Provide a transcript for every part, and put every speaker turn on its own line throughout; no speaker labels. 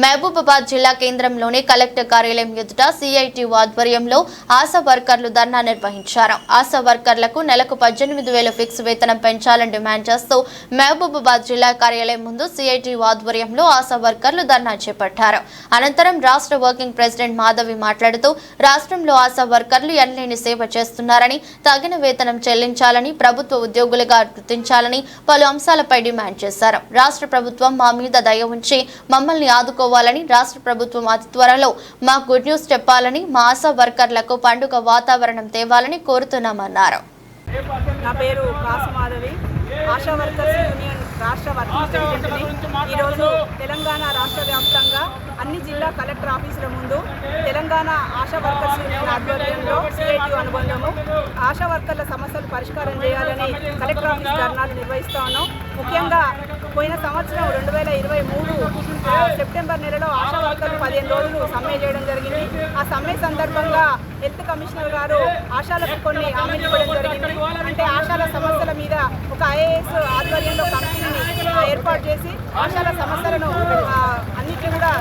మహబూబాబాద్ జిల్లా కేంద్రంలోని కలెక్టర్ కార్యాలయం ఎదుట సిఐటి ఆధ్వర్యంలో ఆశా వర్కర్లు ధర్నా నిర్వహించారు. ఆశా వర్కర్లకు నెలకు పద్దెనిమిది వేల ఫిక్స్ వేతనం పెంచాలని డిమాండ్ చేస్తూ మహబూబాబాద్ జిల్లా కార్యాలయం ముందు సిఐటి ఆధ్వర్యంలో ఆశా వర్కర్లు ధర్నా చేపట్టారు. అనంతరం రాష్ట్ర వర్కింగ్ ప్రెసిడెంట్ మాధవి మాట్లాడుతూ రాష్ట్రంలో ఆశా వర్కర్లు ఎనలేని సేవ చేస్తున్నారని తగిన వేతనం చెల్లించాలని ప్రభుత్వ ఉద్యోగులుగా గుర్తించాలని పలు అంశాలపై డిమాండ్ చేశారు. రాష్ట్ర ప్రభుత్వం మా మీద దయ ఉంచి మమ్మల్ని చేసుకోవాలని రాష్ట్ర ప్రభుత్వం అతి త్వరలో మా గుడ్ న్యూస్ చెప్పాలని మా ఆశా వర్కర్లకు పండుగ వాతావరణం తేవాలని కోరుతున్నామన్నారు.
నా పేరు కాసుమాధవి. ఆశా వర్కర్స్ యూనియన్ రాష్ట్ర వర్కింగ్ ప్రెసిడెంట్ని. ఈరోజు తెలంగాణ రాష్ట్ర వ్యాప్తంగా అన్ని జిల్లా కలెక్టర్ ఆఫీసుల ముందు తెలంగాణ ఆశా వర్కర్స్ యూనియన్ ఆధ్వర్యంలో సిఐటి అనుబంధము ఆశా వర్కర్ల సమస్యలు పరిష్కారం చేయాలని కలెక్టర్ ఆఫీస్ ధర్నాలు నిర్వహిస్తా ఉన్నాం. ముఖ్యంగా పోయిన సంవత్సరం రెండు వేల ఇరవై మూడు సెప్టెంబర్ నెలలో ఆశా వర్కర్లు పదిహేను రోజులు సమ్మె చేయడం జరిగింది. ఆ సమ్మె సందర్భంగా హెల్త్ కమిషనర్ గారు ఆశాలకు కొన్ని హామీలు ఇవ్వడం జరిగింది. అంటే ఆశాల సమస్యల మీద ఒక ఐఏఎస్ ఆధ్వర్యంలో కమిషన్ ఏర్పాటు చేసి ఆశాల సమస్యలను అన్నిటి కూడా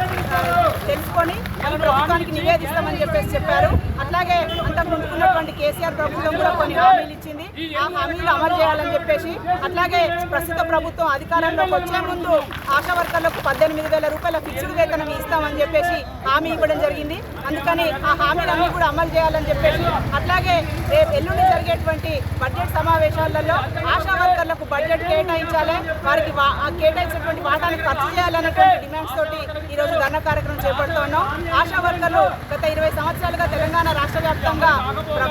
తెలుసుకొని మేము ప్రభుత్వానికి నివేదిస్తామని చెప్పేసి చెప్పారు. అట్లాగే అంతకు ముందుకున్నటువంటి కేసీఆర్ ప్రభుత్వం కూడా కొన్ని హామీలు ఇచ్చింది. ఆ హామీలు అమలు చేయాలని చెప్పేసి అట్లాగే ప్రస్తుత ప్రభుత్వం అధికారంలోకి వచ్చే ముందు ఆశా వర్కర్లకు పద్దెనిమిది వేల రూపాయల ఫిక్స్డ్ వేతనం ఇస్తామని చెప్పేసి హామీ ఇవ్వడం జరిగింది. అందుకని ఆ హామీలన్నీ కూడా అమలు చేయాలని చెప్పేసి అట్లాగే రేపు ఎల్లుండి జరిగేటువంటి బడ్జెట్ సమావేశాలలో ఆశా వర్కర్లకు బడ్జెట్ కేటాయించాలి వారికి వా- ఆ కేటాయించినటువంటి వాటాన్ని ఖర్చు చేయాలన్నటువంటి డిమాండ్స్ తోటి ఈ రోజు ధర్నా కార్యక్రమం చేపడుతున్నాం. ఆశా వర్కర్లు గత ఇరవై సంవత్సరాలుగా తెలంగాణ రాష్ట్ర వ్యాప్తంగా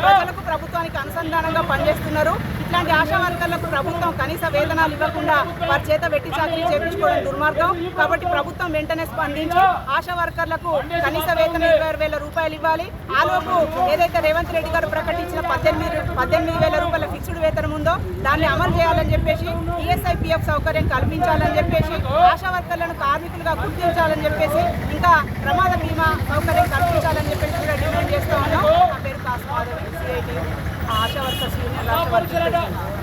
ప్రజలకు ప్రభుత్వానికి అనుసంధానంగా పనిచేస్తున్నారు. ఇట్లాంటి ఆశా వర్కర్లకు ప్రభుత్వం కనీస వేతనాలు ఇవ్వకుండా వారి చేత వెట్టి చాకరీ చేపించుకోవడం దుర్మార్గం. కాబట్టి ప్రభుత్వం వెంటనే స్పందించి ఆశా వర్కర్లకు కనీస వేతనం ఇరవై వేల రూపాయలు ఇవ్వాలి. ఆలోపు ఏదైతే రేవంత్ రెడ్డి గారు ప్రకటించిన పద్దెనిమిది పద్దెనిమిది వేల రూపాయల ఫిక్స్డ్ వేతనం ఉందో దాన్ని అమలు చేయాలని చెప్పేసి ఈఎస్ఐ పిఎఫ్ సౌకర్యం కల్పించాలని చెప్పేసి ఆశా వర్కర్లను కార్మికులుగా గుర్తించాలని చెప్పేసి ఇంకా ప్రమాద బీమా సౌకర్యం కల్పించాలని చెప్పేసి కూడా డిమాండ్ చేస్తూ ఉన్నాం. నా పేరు కాసు మాధవి